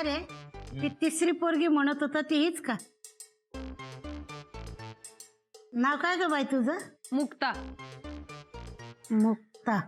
काय रे ती तिसरी पोरगी म्हणत होता ती हीच का? नाव काय ग बाई तुझं? मुक्ता. मुक्ता.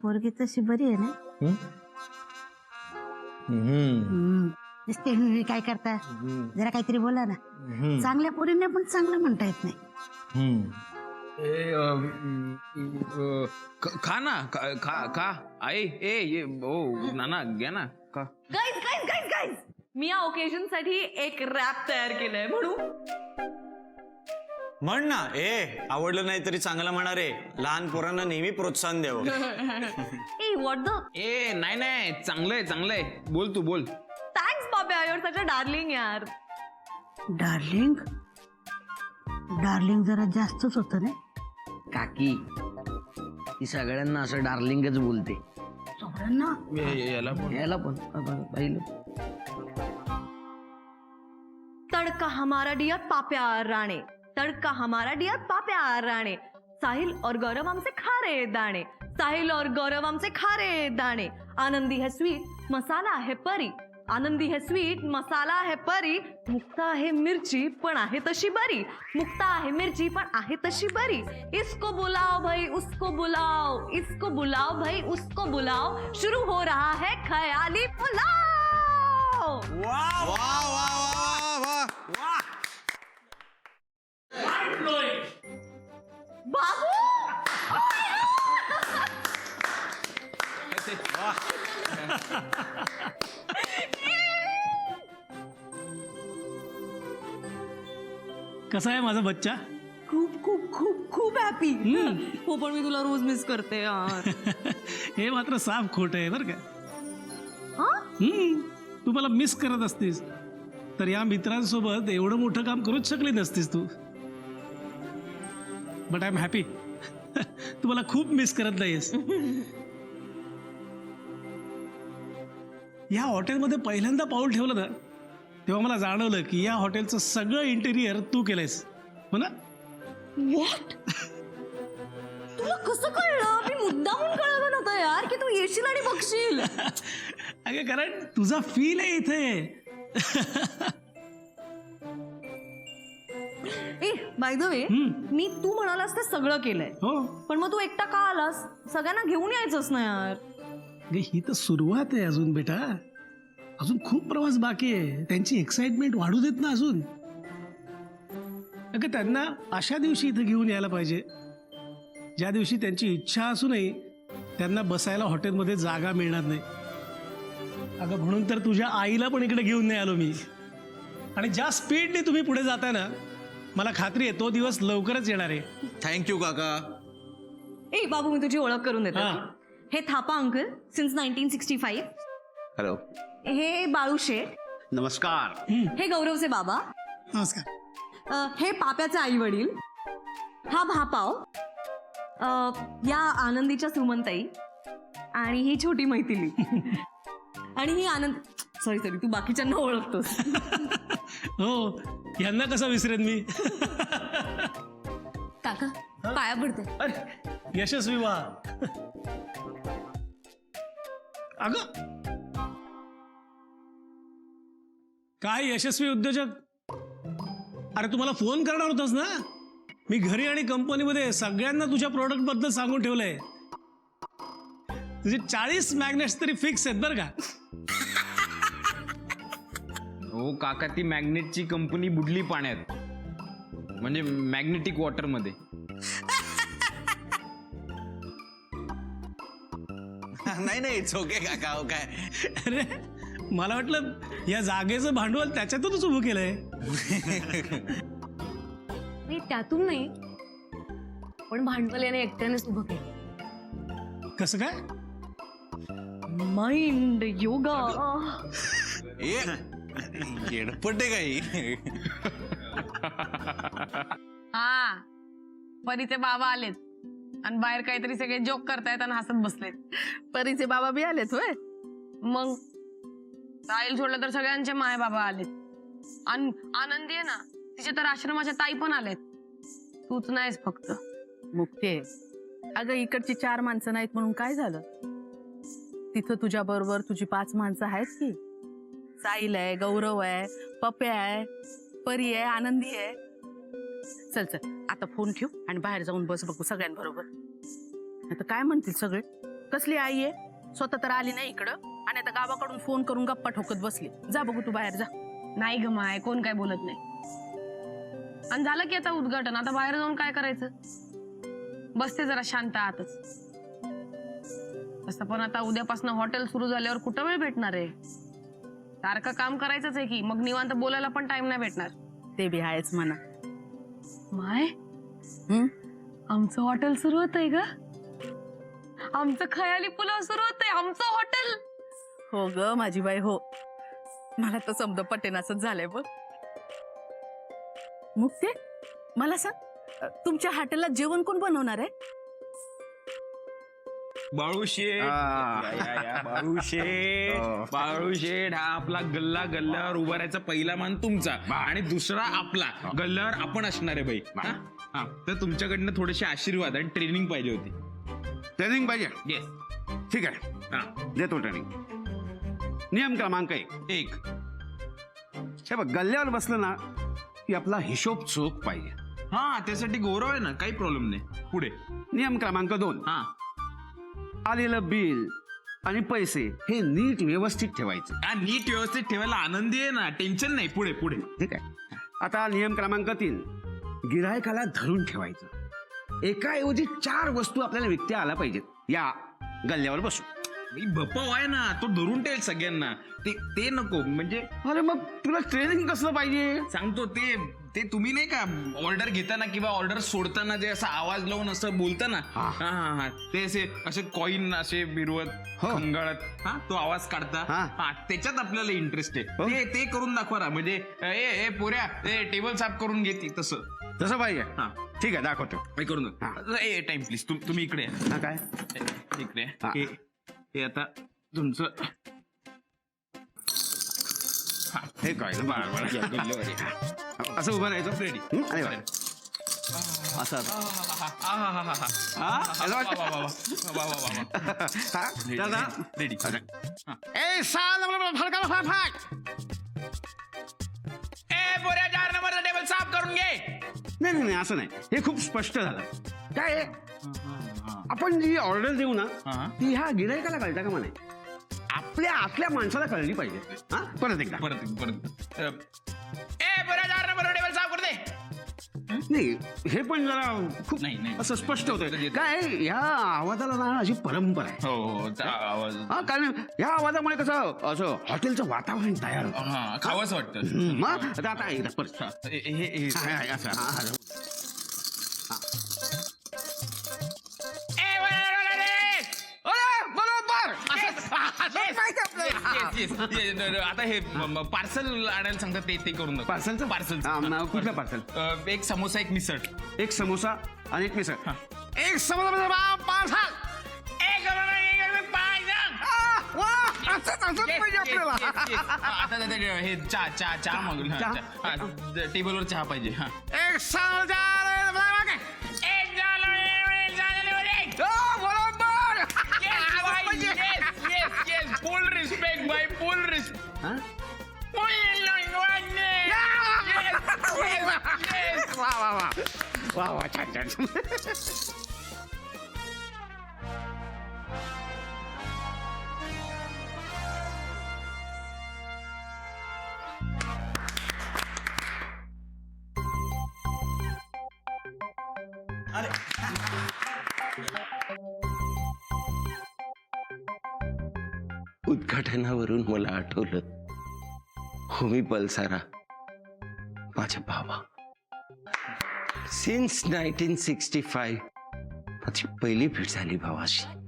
पोरगी तशी बरी आहे ना? हम्म. नुसते हम्म, काय करता? जरा काहीतरी बोला ना. चांगल्या पोरींना पण चांगलं म्हणता येत नाही. ए, अ, म, अ, ख- खा ना खा खा- खा. आई ए ये ओ नाना घ्या ना खा. गाईज गाईज गाईज गाईज मी या ओकेजनसाठी एक रॅप तयार केलंय म्हणू म्हण ना. ए आवडलं नाही तरी चांगलं म्हणा रे. लहान पोरांना नेहमी प्रोत्साहन द्यावं ए व्हॉट द ए नाही नाही. चांगलंय चांगलंय. बोल तू बोल. Thanks Babya your such a darling यार. डार्लिंग डार्लिंग जरा जास्तच होतं ना? काकी ती सगळ्यांना असं डार्लिंगच बोलते. सगळ्यांना? याला पण पाहिलं तड़का हमारा डियर पाप्या राणे. तड़का हमारा डियर पाप्यार राणे। साहिल और गौरव हमसे खा रहे दाणे। साहिल और गौरव हमसे खा रहे दाणे। आनंदी है स्वीट मसाला है परी। आनंदी है स्वीट मसाला है परी। मुक्ता आहे मिरची पण आहे तशी बरी। मुक्ता आहे मिरची पण आहे तशी बरी। इसको बुलाओ भाई उसको बुलाओ। इसको बुलाओ भाई उसको बुलाओ। शुरू हो रहा है खयाली पुलाव। वाह वाह वाह वाह वाह। बाबू! कसा आहे माझा बच्चा? खूप खूप खूप खूप हॅपी हो पण मी तुला रोज मिस करते यार. हे मात्र साफ खोट आहे बरं का? हा? हम्म, तू मला मिस करत असतीस. तर या मित्रांसोबत एवढं मोठं काम करूच शकली नसतीस तू. बट आय एम हॅपी तू मला खूप मिस करत नाहीस या हॉटेलमध्ये पहिल्यांदा पाऊल ठेवलं ना तेव्हा मला जाणवलं की या हॉटेलचं सगळं इंटेरियर तू केलंयस. हो ना? What? तुला कसं कळलं? मी मुद्दामून कळवलं नव्हतं यार की तू येशील आणि बघशील. अगं कारण तुझा फील आहे इथे. बाय द वे हम्म. मी तू म्हणालास ते सगळं केलंय. हो. पण मग तू एकटा का आलास? सगळ्यांना घेऊन यायचंच ना यार. अगं, ही तर सुरुवात आहे अजून बेटा. अजून खूप प्रवास बाकी आहे. त्यांची एक्साइटमेंट वाढू देत ना अजून. अगं त्यांना अशा दिवशी इथं घेऊन यायला पाहिजे. ज्या दिवशी त्यांची इच्छा असूनही त्यांना बसायला हॉटेलमध्ये जागा मिळणार नाही. अगं म्हणून तर तुझ्या आईला पण इकडे घेऊन नाही आलो मी. आणि ज्या स्पीडने तुम्ही पुढे जाताय ना मला खात्री आहे तो दिवस लवकरच येणार आहे. थँक्यू काका. ए बाबू मी तुझी ओळख करून देते. हा. हे Thapa uncle since nineteen sixty five hello हे बाळू शेठ. नमस्कार. हे गौरवचे बाबा. नमस्कार. अ, हे पाप्याचे आई वडील हा भापाव. अ, या आनंदीच्या सुमनताई. आणि ही छोटी मैथिली. आणि ही आनंद सॉरी सॉरी तू बाकीच्यांना ओळखतोस. हो यांना कसं विसरेन मी? काका पाया पडते अरे यशस्वी वा. अग! काय यशस्वी उद्योजक? अरे तुम्हाला फोन करणार होतास ना? मी घरी आणि कंपनीमध्ये सगळ्यांना तुझ्या प्रोडक्टबद्दल सांगून ठेवलंय. तुझे चाळीस मॅग्नेट्स तरी फिक्स आहेत बरं का. हो काका ती मॅग्नेटची कंपनी बुडली पाण्यात. म्हणजे मॅग्नेटिक वॉटरमध्ये नाही नाही इट्स ओके काका हो काय? अरे मला वाटलं या जागेचं भांडवल त्याच्यातूनच उभं केलंय. नाही त्यातून नाही. पण भांडवल याने एकट्यानेच उभं केलं. कसं काय? माइंड योगा. ए येडपटे काही. हा. परीचे बाबा आलेत. आणि बाहेर काहीतरी सगळे जोक करतायत आणि हसत बसलेत. परीचे बाबा बी आलेत होय. मग साहिल सोडलं तर सगळ्यांचे माय बाबा आलेत. आन आनंदी आहे ना तिच्या तर आश्रमाच्या ताई पण आलेत. तूच नाहीस फक्त. मुक्ते अगं इकडची चार माणसं नाहीत म्हणून काय झालं? तिथं तुझ्या बरोबर तुझी पाच माणसं आहेत की? साईल आहे गौरव आहे पप्या आहे परी आहे आनंदी आहे. चल चल आता फोन ठेव आणि बाहेर जाऊन बस बघू सगळ्यांबरोबर. आता काय म्हणतील सगळे? कसली आई आहे? स्वतः तर आली नाही इकडं. आणि आता गावाकडून फोन करून गप्पा ठोकत बसली. जा बघू तू बाहेर जा. नाही ग माय कोण काय बोलत नाही. आणि झालं की आता उद्घाटन. आता बाहेर जाऊन काय करायचं? बसते जरा शांत आतच. तसं पण आता उद्यापासून हॉटेल सुरू झाल्यावर कुठं वेळ भेटणार आहे? सारखं काम करायचंच आहे की मग निवांत बोलायला पण टाइम नाही भेटणार. ते बी आहेच म्हणा. माय? हं? आमचं हॉटेल सुरू होत आहे ग. आमचं खयाली पुलाव सुरू होत आहे आमचं हॉटेल हो ग माझी बाई हो. मला तर समज पटेनासच झालंय बघ. मुक्ते मला सांग अ, तुमच्या हॉटेलला जेवण कोण बनवणार आहे? या, बाळूशेठ. हो. बाळूशेठ हा आपला गल्ला गल्ल्यावर उभा राहायचा पहिला मान तुमचा. आणि दुसरा आपला. गल्ल्यावर आपण असणार आहे बाई. हा? हा. तर तुमच्याकडनं थोडेसे आशीर्वाद आणि ट्रेनिंग पाहिजे होती. ट्रेनिंग पाहिजे? येस ठीक आहे. हा. देतो ट्रेनिंग नियम क्रमांक एक. एक. हे बघ गल्ल्यावर बसलं ना की आपला हिशोब चोख पाहिजे. हा त्यासाठी गौरव आहे ना काही प्रॉब्लेम नाही. पुढे. नियम क्रमांक दोन. हा. आलेलं बिल आणि पैसे हे नीट व्यवस्थित ठेवायचे. हा, नीट व्यवस्थित ठेवायला आनंदी आहे ना टेन्शन नाही पुढे पुढे. ठीक आहे? आता नियम क्रमांक तीन. गिरायकाला धरून ठेवायचं. एकाऐवजी चार वस्तू आपल्याला विकत्या आल्या पाहिजेत. या गल्ल्यावर बसू. मी बपाव आहे ना तो धरून ठेवेल सगळ्यांना. ते ते नको म्हणजे अरे मग तुला ट्रेनिंग कसलं पाहिजे? सांगतो ते ते तुम्ही नाही का ऑर्डर घेताना किंवा ऑर्डर सोडताना जे असा आवाज लावून असं बोलताना हा. हा हा हा ते असे असे कॉईन असे बिरवत हो. खंगाळत हा तो आवाज काढता हा. हा त्याच्यात आपल्याला इंटरेस्ट हो. आहे ते ते करून दाखवा ना म्हणजे ए ए पोऱ्या ए टेबल साफ करून घेते तसं तसं पाहिजे हा ठीक आहे दाखवतो हे करून हा. दाखवा. ए टाइम प्लीज तुम्ही इकडे या. हा काय इकडे हा. हे हे आता तुमचं हे काय ना बाळ असं उभं राहायचं. हं? अरे वा. असं. हा? दादा? रेडी ए साल फडका फाट ए पोऱ्या चार नंबरचा टेबल साफ करून घे. नाही नाही नाही असं नाही. हे खूप स्पष्ट झालं. काय आहे? आपण जी ऑर्डर देऊ ना हा. ती ह्या गिरायकाला कळता का म्हणे? आपल्या आतल्या माणसाला कळली पाहिजे. हा? परत एकदा. परत परत ए पोऱ्या चार नाही हे पण जरा खूप नाही, नाही. असं स्पष्ट होतंय काय ह्या आवाजाला ना अशी परंपरा आहे हो हो आवाज हा कारण ह्या आवाजामुळे कसं असं हॉटेलचं वातावरण तयार होतं हा खावंच वाटतं हं, मग आता आता परत हा, हे- हे हे- हा, हा, असं, हा, हा. ए, बरोबर माहिती. Yes, yes, आता हे पार्सल आणायला सांगतात ते ते करून पार्सलचं पार्सल हा, ना, कुठलं पार्सल एक समोसा एक मिसळ. एक समोसा आणि एक मिसळ. एक समोसा मिसळ, पार्सल. एक समोसा, एक- एक पार्सल. आ, वा, असंच- असंच Yes, पाहिजे yes, आपल्याला. yes, yes. हा, आता आता हे चहा चहा चहा मागून हा, चहा? हा, टेबलवर चहा पाहिजे हा. एक समोसा boy, full respect. हा? Full respect. Yes, yes, yes. वा वा वा वा वा छान छान उद्घाटनावरून मला आठवलं. होमी पलसारा. माझ्या भावा सिन्स नाईन्टीन सिक्स्टी फाईव्ह माझी पहिली भेट झाली भावाशी.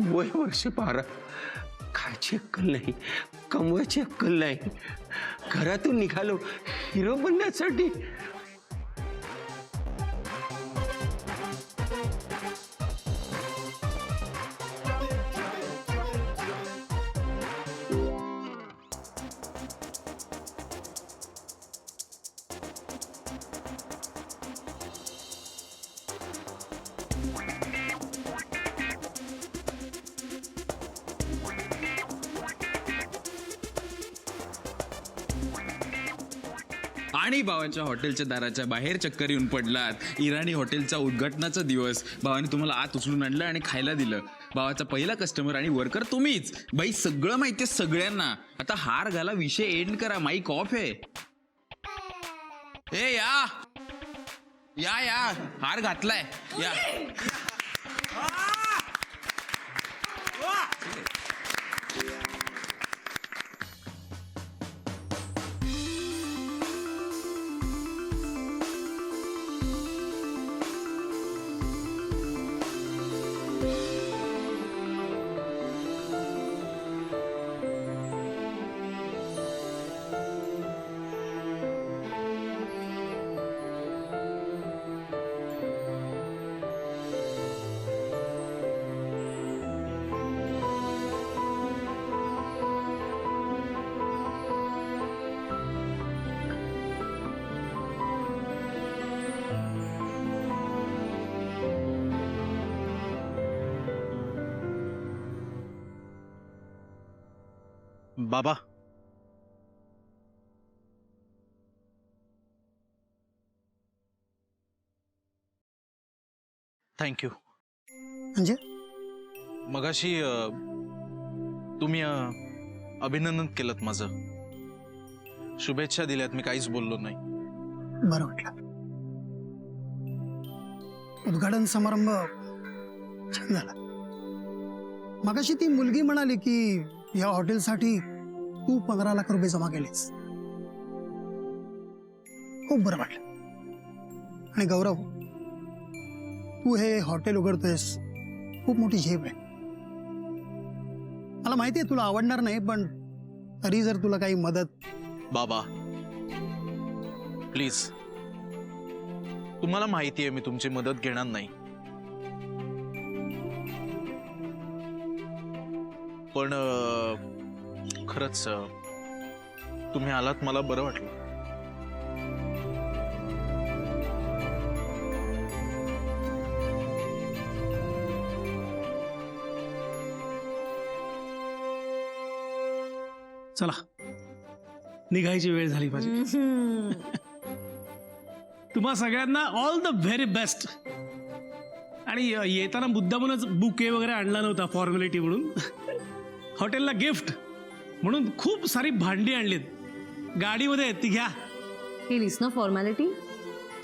वय वर्ष बारा. खायची अक्कल नाही कमवायची अक्कल नाही. घरातून निघालो हिरो बनण्यासाठी भावाच्या हॉटेलच्या दाराच्या बाहेर चक्कर येऊन पडलात. इराणी हॉटेलचा उद्घाटनाचा दिवस. भावाने तुम्हाला आत उचलून आणलं आणि खायला दिलं. भावाचा पहिला कस्टमर आणि वर्कर तुम्हीच. बाई सगळं माहितीये सगळ्यांना. आता हार घाला विषय एंड करा. माईक ऑफ आहे. ए या. या या. हार घातलाय. या. बाबा. थँक्यू म्हणजे? मगाशी अ, तुम्ही अ, अभिनंदन केलं माझं. शुभेच्छा दिल्यात मी काहीच बोललो नाही. बरं वाटलं. उद्घाटन समारंभ छान झाला. मगाशी ती मुलगी म्हणाली की या हॉटेलसाठी तू पंधरा लाख रुपये जमा केलेस. खूप बरं वाटलं. आणि गौरव तू हे हॉटेल उघडतोयस. खूप मोठी झेप आहे. मला माहिती आहे तुला आवडणार नाही पण तरी जर तुला काही मदत बाबा प्लीज. तुम्हाला माहिती आहे मी तुमची मदत घेणार नाही. पण अ, खरंच तुम्ही आलात मला बरं वाटलं. चला. निघायची वेळ झाली पाहिजे तुम्हा सगळ्यांना ऑल द व्हेरी बेस्ट आणि येताना मुद्दामूनच बुके वगैरे आणला नव्हता फॉर्मॅलिटी म्हणून. हॉटेलला गिफ्ट म्हणून खूप सारी भांडी आणलीत. गाडीमध्ये आहेत ती घ्या. केलीस ना फॉर्मॅलिटी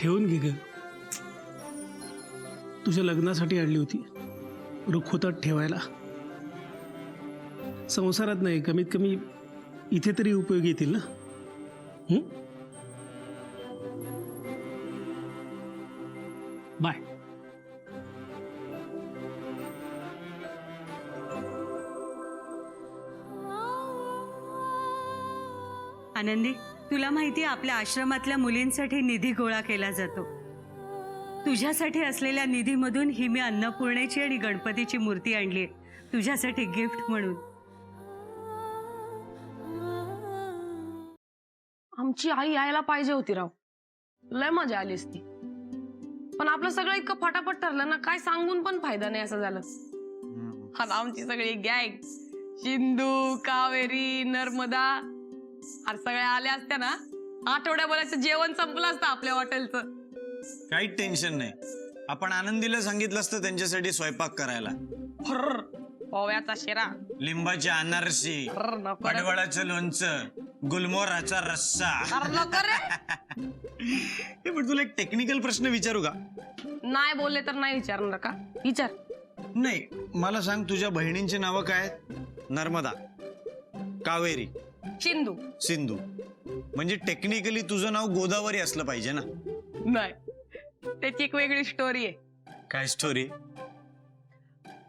ठेवून घे ग. तुझ्या लग्नासाठी आणली होती. रुखवतात ठेवायला. संसारात नाही कमीत कमी इथे तरी उपयोगी येतील ना? आनंदी तुला माहिती आपल्या आश्रमातल्या मुलींसाठी निधी गोळा केला जातो. तुझ्यासाठी असलेल्या निधीमधून ही मी अन्नपूर्णेची आणि गणपतीची मूर्ती आणली तुझ्यासाठी गिफ्ट म्हणून. आमची आई यायला पाहिजे होती राव. लय मजा आली असती पण आपलं सगळं इतकं फटाफट ठरलं ना काय सांगून पण फायदा नाही असं झालं. आता आमची सगळी गँग सिंधू कावेरी नर्मदा अरे सगळ्या आल्या असत्या ना? आठवड्याभराचं जेवण संपलं असतं आपल्या हॉटेलचं. काहीच टेन्शन नाही. आपण आनंदीला सांगितलं असतं त्यांच्यासाठी स्वयंपाक करायला. फर्र, ओव्याचा शिरा. लिंबाची अनारसी फर्र, नको रे. पडवळाचं लोणचं गुलमोहराचा रस्सा. अरे नको रे. हे पण तुला एक टेक्निकल प्रश्न विचारू का? नाही बोलले तर नाही विचारणार का? विचार. नाही मला सांग तुझ्या बहिणींची नावं काय आहेत? नर्मदा कावेरी. सिंधू. सिंधू. म्हणजे टेक्निकली तुझं नाव गोदावरी असलं पाहिजे ना? नाही. त्याची एक वेगळी स्टोरी आहे. काय स्टोरी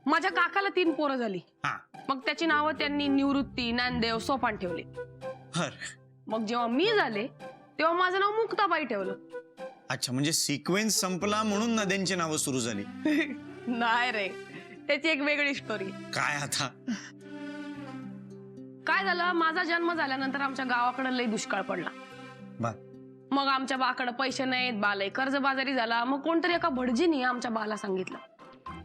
माझ्या काकाला तीन पोरं झाली. हा. मग त्याची नावं त्यांनी निवृत्ती नांदेव सोपान ठेवले. हर. मग जेव्हा मी झाले तेव्हा माझं नाव मुक्ताबाई ठेवलं. अच्छा म्हणजे सिक्वेन्स संपला म्हणून नद्यांची नावं सुरू झाली. नाही रे. त्याची एक वेगळी स्टोरी काय आता? काय झालं? माझा जन्म झाल्यानंतर आमच्या गावाकडे लई दुष्काळ पडला. बर. मग आमच्या बाकडे पैसे नाहीत बालय. कर्जबाजारी झाला. मग कोणतरी एका भटजीने आमच्या बाला सांगितलं.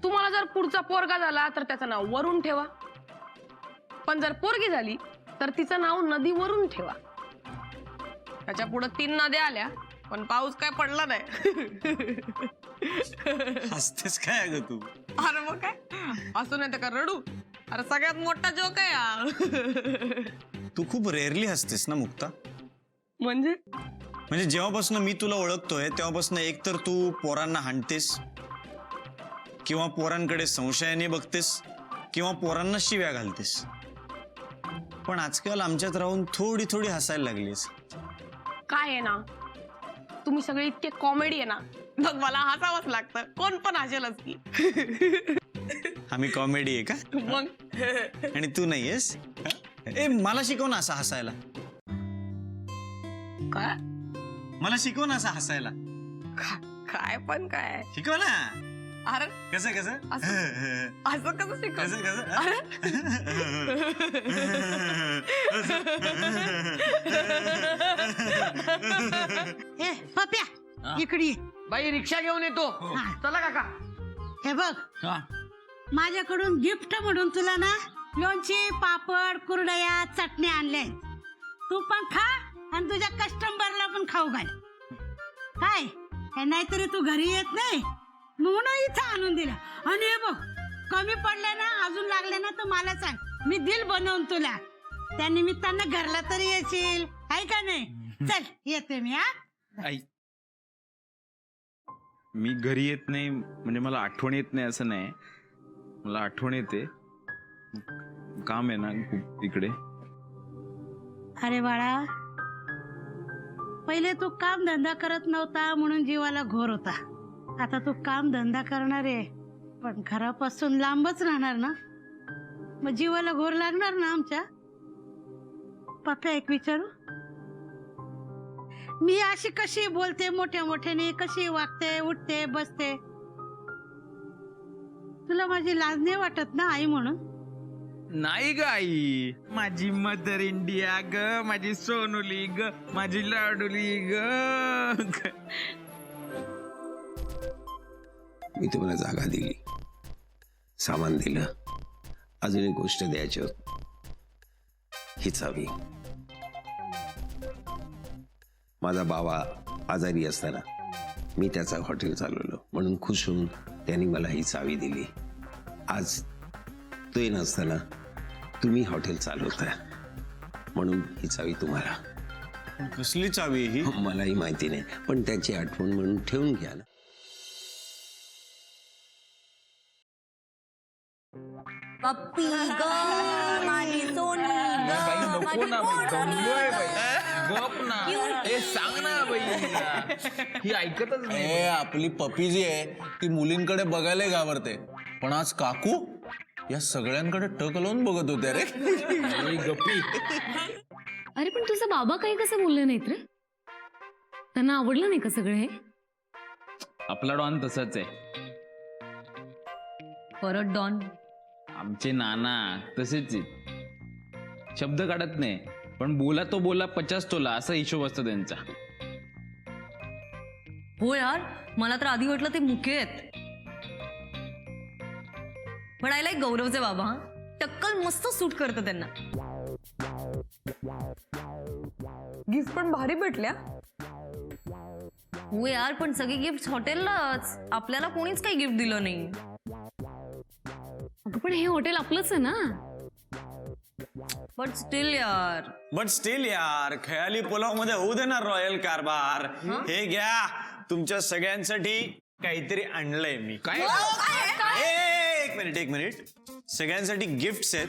तुम्हाला जर पुढचा पोरगा झाला तर त्याचं नाव वरून ठेवा. पण जर पोरगी झाली तर तिचं नाव नदीवरून ठेवा. त्याच्या पुढे तीन नद्या आल्या पण पाऊस काय पडला नाही. हसतेस काय अगं तू? अरे मग काय? असं नाही तर का रडू? अरे सगळ्यात मोठा जोक आहे हा. तू खूप रेअरली हसतेस ना मुक्ता? म्हणजे? म्हणजे जेव्हापासून मी तुला ओळखतोय तेव्हापासून एक तर तू पोरांना हाणतेस किंवा पोरांकडे संशयाने बघतेस किंवा पोरांना शिव्या घालतेस. पण आजकाल आमच्यात राहून थोडी थोडी हसायला लागलीस. काय आहे ना? तुम्ही सगळे इतके कॉमेडी आहे ना. मग मला हसावंच लागतं. कोण पण हसेलच की. आम्ही कॉमेडी आहे का? मग? आणि तू नाहीयेस ए मला शिकव ना असा हसायला. काय मला शिकव ना असा हसायला. काय पण काय? शिकव ना. अरे. कसं कसं? असं? कसं शिकव कसं कसं? ए पप्या इकडे ये. बाई रिक्षा घेऊन येतो. चला काका. हे बघ. माझ्याकडून गिफ्ट म्हणून तुला ना लोणची पापड कुरडया चटणी आणल्या तू पण खा आणि तुझ्या कस्टमरला पण खाऊ घाल. काय? हे नाहीतरी तू घरी येत नाही? म्हणून इथं आणून दिलं. आणि हे बघ कमी पडले ना अजून लागले ना तर मला सांग. मी दिल बनवून तुला. त्या निमित्तानं घरला तरी येशील. आहे का नाही? चल येते मी हा. आई. मी घरी येत नाही म्हणजे मला आठवण येत नाही असं नाही. मला आठवण येते. काम आहे ना खूप तिकडे. अरे बाळा पहिले तू काम धंदा करत नव्हता म्हणून जीवाला घोर होता. आता तू काम धंदा करणार आहे पण घरापासून लांबच राहणार ना? मग जीवाला घोर लागणार ना आमच्या? पप्पा एक विचारू? मी अशी कशी बोलते मोठ्या मोठ्याने कशी वागते उठते बसते? तुला माझी लाज नाही वाटत ना आई म्हणून? नाही ग आई. माझी मदर इंडिया ग माझी सोनुली ग माझी लाडुली ग. मी तुम्हाला जागा दिली सामान दिलं अजून एक गोष्ट द्यायची होत. ही चावी माझा बाबा आजारी असताना मी त्याचा हॉटेल चालवलं म्हणून खुश होऊन त्यांनी मला ही चावी दिली. आज तो नसताना तुम्ही हॉटेल चालवताय. म्हणून ही चावी तुम्हाला. कसली चावी आहे ही? मलाही माहिती नाही. पण त्याची आठवण म्हणून ठेवून घ्या ना. पप्पी ग माझी सोनी ग माझी गप ना. ए सांग ना बाई. ही ऐकतच नाही. ए आपली पपी जी आहे ती मुलींकडे बघायला घाबरते पण आज काकू या सगळ्यांकडे टक लावून बघत होत्या रे. गप्पी. अरे पण तुझा बाबा काही कसं बोलले नाहीत रे? त्यांना आवडलं नाही का सगळं हे? आपला डॉन तसाच आहे. परत डॉन. आमचे नाना तसेच आहेत. शब्द काढत नाही. पण बोला तो बोला पचास तोला असा हिशोब असतो त्यांचा. हो यार मला तर आधी वाटलं ते मुके आहेत. पण आय लाईक गौरवचे बाबा हा. टक्कल मस्त सूट करतं त्यांना. गिफ्ट पण भारी भेटल्या. हो यार पण सगळे गिफ्ट हॉटेललाच आपल्याला कोणीच काही गिफ्ट दिलं नाही. अगं पण हे हॉटेल आपलंच आहे ना? बट स्टील यार. बट स्टील यार खयाली पुलावमध्ये होऊ दे ना रॉयल कारभार. हे? घ्या तुमच्या सगळ्यांसाठी काहीतरी आणलंय मी. काय? एक मिनिट एक मिनिट. सगळ्यांसाठी गिफ्ट्स आहेत.